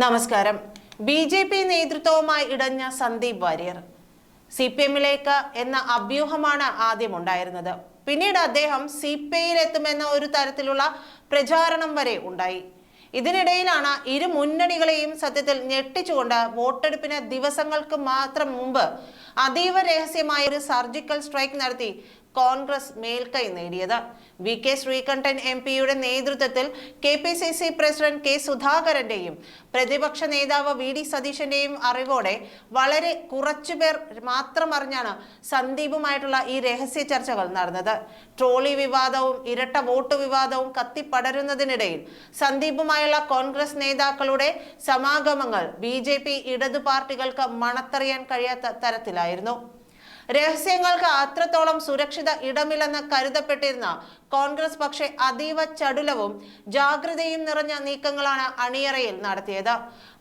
നമസ്കാരം. B J P നേതൃത്വവുമായി ഇടഞ്ഞ സന്ദീപ് വാര്യർ. സി പി എമ്മിലേക്ക് എന്ന അഭ്യൂഹമാണ് ആദ്യം ഉണ്ടായിരുന്നത് പിന്നീട് അദ്ദേഹം സി പി ഐയിൽ എത്തുമെന്ന ഒരു തരത്തിലുള്ള പ്രചാരണം വരെ ഉണ്ടായി. ഇതിനിടയിലാണ് ഇരു മുന്നണികളെയും സത്യത്തിൽ ഞെട്ടിച്ചുകൊണ്ട് വോട്ടെടുപ്പിന് ദിവസങ്ങൾക്ക് മാത്രം മുമ്പ് അതീവ രഹസ്യമായ ഒരു സർജിക്കൽ സ്ട്രൈക്ക് നടത്തി കോൺഗ്രസ് മേൽക്കൈ നേടിയത്. വി കെ ശ്രീകണ്ഠൻ എം പിയുടെ നേതൃത്വത്തിൽ K P C C president K സുധാകരന്റെയും പ്രതിപക്ഷ നേതാവ് വി ഡി സതീശന്റെയും അറിവോടെ വളരെ കുറച്ചുപേർ മാത്രം അറിഞ്ഞാണ് സന്ദീപുമായിട്ടുള്ള ഈ രഹസ്യ ചർച്ചകൾ നടന്നത്. ട്രോളി വിവാദവും ഇരട്ട വോട്ട് വിവാദവും കത്തിപ്പടരുന്നതിനിടയിൽ സന്ദീപുമായുള്ള കോൺഗ്രസ് നേതാക്കളുടെ സമാഗമങ്ങൾ ബി ജെ പി ഇടതു പാർട്ടികൾക്ക് മണത്തറിയാൻ കഴിയാത്ത തരത്തിലായിരുന്നു. രഹസ്യങ്ങൾക്ക് അത്രത്തോളം സുരക്ഷിത ഇടമില്ലെന്ന് കരുതപ്പെട്ടിരുന്ന കോൺഗ്രസ് പക്ഷെ അതീവ ചടുലവും ജാഗ്രതയും നിറഞ്ഞ നീക്കങ്ങളാണ് അണിയറയിൽ നടത്തിയത്.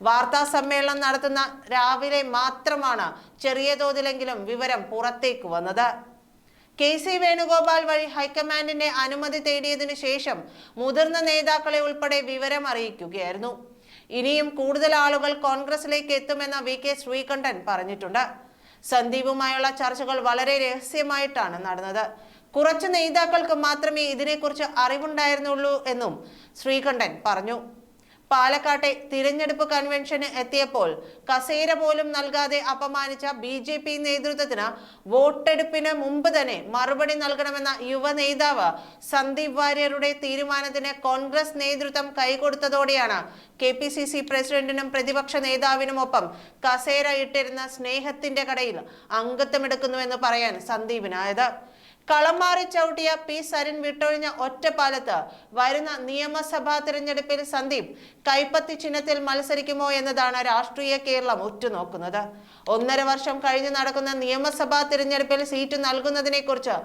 വാർത്താ സമ്മേളനം നടത്തുന്ന രാവിലെ മാത്രമാണ് ചെറിയ തോതിലെങ്കിലും വിവരം പുറത്തേക്ക് വന്നത്. കെ സി വേണുഗോപാൽ വഴി ഹൈക്കമാൻഡിന്റെ അനുമതി തേടിയതിനു ശേഷം മുതിർന്ന നേതാക്കളെ ഉൾപ്പെടെ വിവരം അറിയിക്കുകയായിരുന്നു. ഇനിയും കൂടുതൽ ആളുകൾ കോൺഗ്രസിലേക്ക് എത്തുമെന്ന് വി കെ ശ്രീകണ്ഠൻ പറഞ്ഞിട്ടുണ്ട്. സന്ദീപുമായുള്ള ചർച്ചകൾ വളരെ രഹസ്യമായിട്ടാണ് നടന്നത്. കുറച്ച് നേതാക്കൾക്ക് മാത്രമേ ഇതിനെക്കുറിച്ച് അറിവുണ്ടായിരുന്നുള്ളൂ എന്നും ശ്രീകണ്ഠൻ പറഞ്ഞു. പാലക്കാട്ടെ തിരഞ്ഞെടുപ്പ് കൺവെൻഷന് എത്തിയപ്പോൾ കസേര പോലും നൽകാതെ അപമാനിച്ച ബി ജെ പി നേതൃത്വത്തിന് വോട്ടെടുപ്പിന് മുമ്പ് തന്നെ മറുപടി നൽകണമെന്ന യുവ നേതാവ് സന്ദീപ് വാര്യരുടെ തീരുമാനത്തിന് കോൺഗ്രസ് നേതൃത്വം കൈകൊടുത്തതോടെയാണ് കെ പി സി സി പ്രസിഡന്റിനും പ്രതിപക്ഷ നേതാവിനുമൊപ്പം കസേര ഇട്ടിരുന്ന സ്നേഹത്തിന്റെ കടയിൽ അംഗത്വമെടുക്കുന്നുവെന്ന് പറയാൻ സന്ദീപിനായത്. കളം മാറി ചവിട്ടിയ പി സരിൻ വിട്ടൊഴിഞ്ഞ ഒറ്റപ്പാലത്ത് വരുന്ന നിയമസഭാ തിരഞ്ഞെടുപ്പിൽ സന്ദീപ് കൈപ്പത്തി ചിഹ്നത്തിൽ മത്സരിക്കുമോ എന്നതാണ് രാഷ്ട്രീയ കേരളം ഉറ്റുനോക്കുന്നത്. ഒന്നര വർഷം കഴിഞ്ഞ് നടക്കുന്ന നിയമസഭാ തിരഞ്ഞെടുപ്പിൽ സീറ്റ് നൽകുന്നതിനെ കുറിച്ച്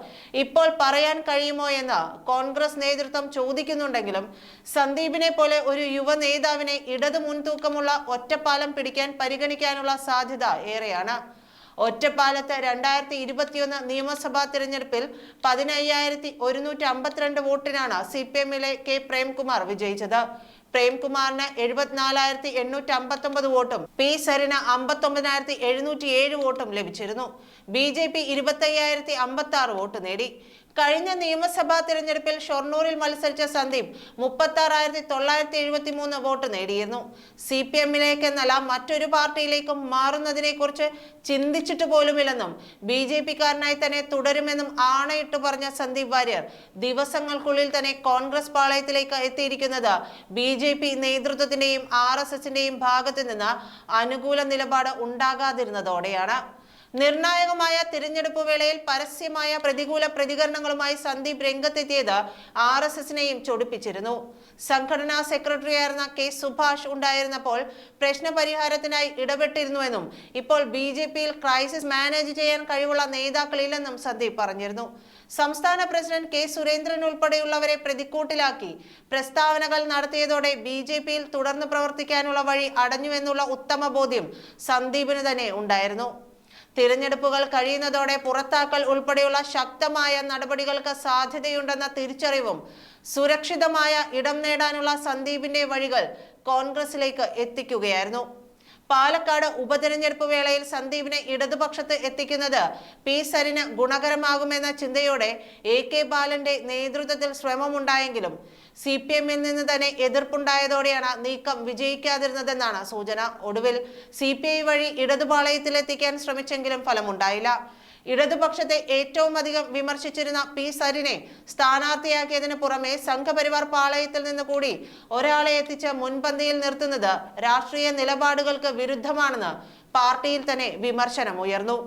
ഇപ്പോൾ പറയാൻ കഴിയുമോ എന്ന് കോൺഗ്രസ് നേതൃത്വം ചോദിക്കുന്നുണ്ടെങ്കിലും സന്ദീപിനെ പോലെ ഒരു യുവ നേതാവിനെ ഇടതു മുൻതൂക്കമുള്ള ഒറ്റപ്പാലം പിടിക്കാൻ പരിഗണിക്കാനുള്ള സാധ്യത ഏറെയാണ്. ഒറ്റപ്പാലത്ത് രണ്ടായിരത്തി ഇരുപത്തിയൊന്ന് നിയമസഭാ തിരഞ്ഞെടുപ്പിൽ പതിനയ്യായിരത്തി ഒരുന്നൂറ്റി അമ്പത്തിരണ്ട് വോട്ടിനാണ് സി പി എമ്മിലെ കെ പ്രേംകുമാർ വിജയിച്ചത്. പ്രേംകുമാറിന് എഴുപത്തിനാലായിരത്തി എണ്ണൂറ്റി അമ്പത്തൊമ്പത് വോട്ടും പി സരിന് അമ്പത്തൊമ്പതിനായിരത്തി എഴുന്നൂറ്റി ഏഴ് വോട്ടും ലഭിച്ചിരുന്നു. ബി ജെ പി ഇരുപത്തയ്യായിരത്തി അമ്പത്തി ആറ് വോട്ട് നേടി. കഴിഞ്ഞ നിയമസഭാ തിരഞ്ഞെടുപ്പിൽ ഷൊർണൂരിൽ മത്സരിച്ച സന്ദീപ് മുപ്പത്തി ആറായിരത്തി തൊള്ളായിരത്തി എഴുപത്തി മൂന്ന് വോട്ട് നേടിയിരുന്നു. സി പി എമ്മിലേക്കെന്നല്ല മറ്റൊരു പാർട്ടിയിലേക്കും മാറുന്നതിനെ കുറിച്ച് ചിന്തിച്ചിട്ട് പോലുമില്ലെന്നും ബി ജെ പിക്കാരനായി തന്നെ തുടരുമെന്നും ആണയിട്ട് പറഞ്ഞ സന്ദീപ് വാര്യർ ദിവസങ്ങൾക്കുള്ളിൽ തന്നെ കോൺഗ്രസ് പാളയത്തിലേക്ക് എത്തിയിരിക്കുന്നത് ബി ജെ പി നേതൃത്വത്തിന്റെയും ആർ എസ് എസിന്റെയും ഭാഗത്തു നിന്ന് അനുകൂല നിലപാട് ഉണ്ടാകാതിരുന്നതോടെയാണ്. നിർണായകമായ തിരഞ്ഞെടുപ്പ് വേളയിൽ പരസ്യമായ പ്രതികൂല പ്രതികരണങ്ങളുമായി സന്ദീപ് രംഗത്തെത്തിയത് ആർ എസ് എസിനെയും ചൊടിപ്പിച്ചിരുന്നു. സംഘടനാ സെക്രട്ടറിയായിരുന്ന കെ സുഭാഷ് ഉണ്ടായിരുന്നപ്പോൾ പ്രശ്നപരിഹാരത്തിനായി ഇടപെട്ടിരുന്നുവെന്നും ഇപ്പോൾ ബി ജെ പിയിൽ ക്രൈസിസ് മാനേജ് ചെയ്യാൻ കഴിവുള്ള നേതാക്കളില്ലെന്നും സന്ദീപ് പറഞ്ഞിരുന്നു. സംസ്ഥാന പ്രസിഡന്റ് കെ സുരേന്ദ്രൻ ഉൾപ്പെടെയുള്ളവരെ പ്രതിക്കൂട്ടിലാക്കി. പ്രസ്താവനകൾ നടത്തിയതോടെ ബി ജെ പിയിൽ തുടർന്ന് പ്രവർത്തിക്കാനുള്ള വഴി അടഞ്ഞുവെന്നുള്ള ഉത്തമ ബോധ്യം സന്ദീപിന് തന്നെ ഉണ്ടായിരുന്നു. തിരഞ്ഞെടുപ്പുകൾ കഴിയുന്നതോടെ പുറത്താക്കൽ ഉൾപ്പെടെയുള്ള ശക്തമായ നടപടികൾക്ക് സാധ്യതയുണ്ടെന്ന തിരിച്ചറിവും സുരക്ഷിതമായ ഇടം നേടാനുള്ള സന്ദീപിന്റെ വഴികൾ കോൺഗ്രസിലേക്ക് എത്തിക്കുകയായിരുന്നു. പാലക്കാട് ഉപതെരഞ്ഞെടുപ്പ് വേളയിൽ സന്ദീപിനെ ഇടതുപക്ഷത്ത് എത്തിക്കുന്നത് പി സരിന് ഗുണകരമാകുമെന്ന ചിന്തയോടെ എ കെ ബാലന്റെ നേതൃത്വത്തിൽ ശ്രമമുണ്ടായെങ്കിലും സി പി എമ്മിൽ നിന്ന് തന്നെ എതിർപ്പുണ്ടായതോടെയാണ് നീക്കം വിജയിക്കാതിരുന്നതെന്നാണ് സൂചന. ഒടുവിൽ സി പി ഐ വഴി ഇടതുപാളയത്തിലെത്തിക്കാൻ ശ്രമിച്ചെങ്കിലും ഫലമുണ്ടായില്ല. ഇടതുപക്ഷത്തെ ഏറ്റവും അധികം വിമർശിച്ചിരുന്ന പി സരിനെ സ്ഥാനാർത്ഥിയാക്കിയതിന് പുറമെ സംഘപരിവാർ പാളയത്തിൽ നിന്ന് കൂടി ഒരാളെ എത്തിച്ച് മുൻപന്തിയിൽ നിർത്തുന്നത് രാഷ്ട്രീയ നിലപാടുകൾക്ക് വിരുദ്ധമാണെന്ന് പാർട്ടിയിൽ തന്നെ വിമർശനം ഉയർന്നു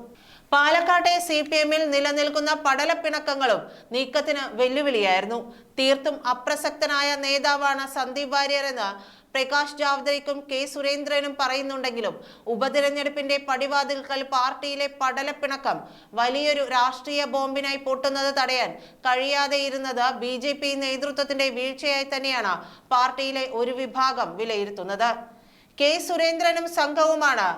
പാലക്കാട്ടെ സി പി എമ്മിൽ നിലനിൽക്കുന്ന പടലപ്പിണക്കങ്ങളും നീക്കത്തിന് വെല്ലുവിളിയായിരുന്നു. തീർത്തും അപ്രസക്തനായ നേതാവാണ് സന്ദീപ് വാര്യർ എന്ന് പ്രകാശ് ജാവ്ദേക്കും കെ സുരേന്ദ്രനും പറയുന്നുണ്ടെങ്കിലും ഉപതിരഞ്ഞെടുപ്പിന്റെ പടിവാതിൽക്കൽ പാർട്ടിയിലെ പടലപ്പിണക്കം വലിയൊരു രാഷ്ട്രീയ ബോംബിനായി പൊട്ടുന്നത് തടയാൻ കഴിയാതെയിരുന്നത് ബി ജെ പി നേതൃത്വത്തിന്റെ വീഴ്ചയായി തന്നെയാണ് പാർട്ടിയിലെ ഒരു വിഭാഗം വിലയിരുത്തുന്നത്. കെ സുരേന്ദ്രനും സംഘവുമാണ്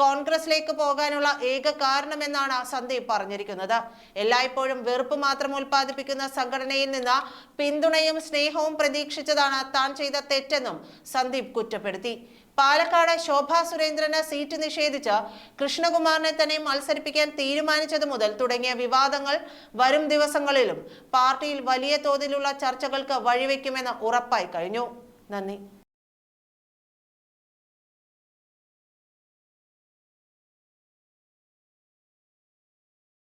കോൺഗ്രസിലേക്ക് പോകാനുള്ള ഏക കാരണമെന്നാണ് സന്ദീപ് പറഞ്ഞിരിക്കുന്നത്. എല്ലായ്പ്പോഴും വെറുപ്പ് മാത്രം ഉൽപ്പാദിപ്പിക്കുന്ന സംഘടനയിൽ നിന്ന് പിന്തുണയും സ്നേഹവും പ്രതീക്ഷിച്ചതാണ് താൻ ചെയ്ത തെറ്റെന്നും സന്ദീപ് കുറ്റപ്പെടുത്തി. പാലക്കാട് ശോഭാ സുരേന്ദ്രന് സീറ്റ് നിഷേധിച്ച് കൃഷ്ണകുമാറിനെ തന്നെ മത്സരിപ്പിക്കാൻ തീരുമാനിച്ചതു മുതൽ തുടങ്ങിയ വിവാദങ്ങൾ വരും ദിവസങ്ങളിലും പാർട്ടിയിൽ വലിയ തോതിലുള്ള ചർച്ചകൾക്ക് വഴിവെക്കുമെന്ന് ഉറപ്പായി കഴിഞ്ഞു. നന്ദി.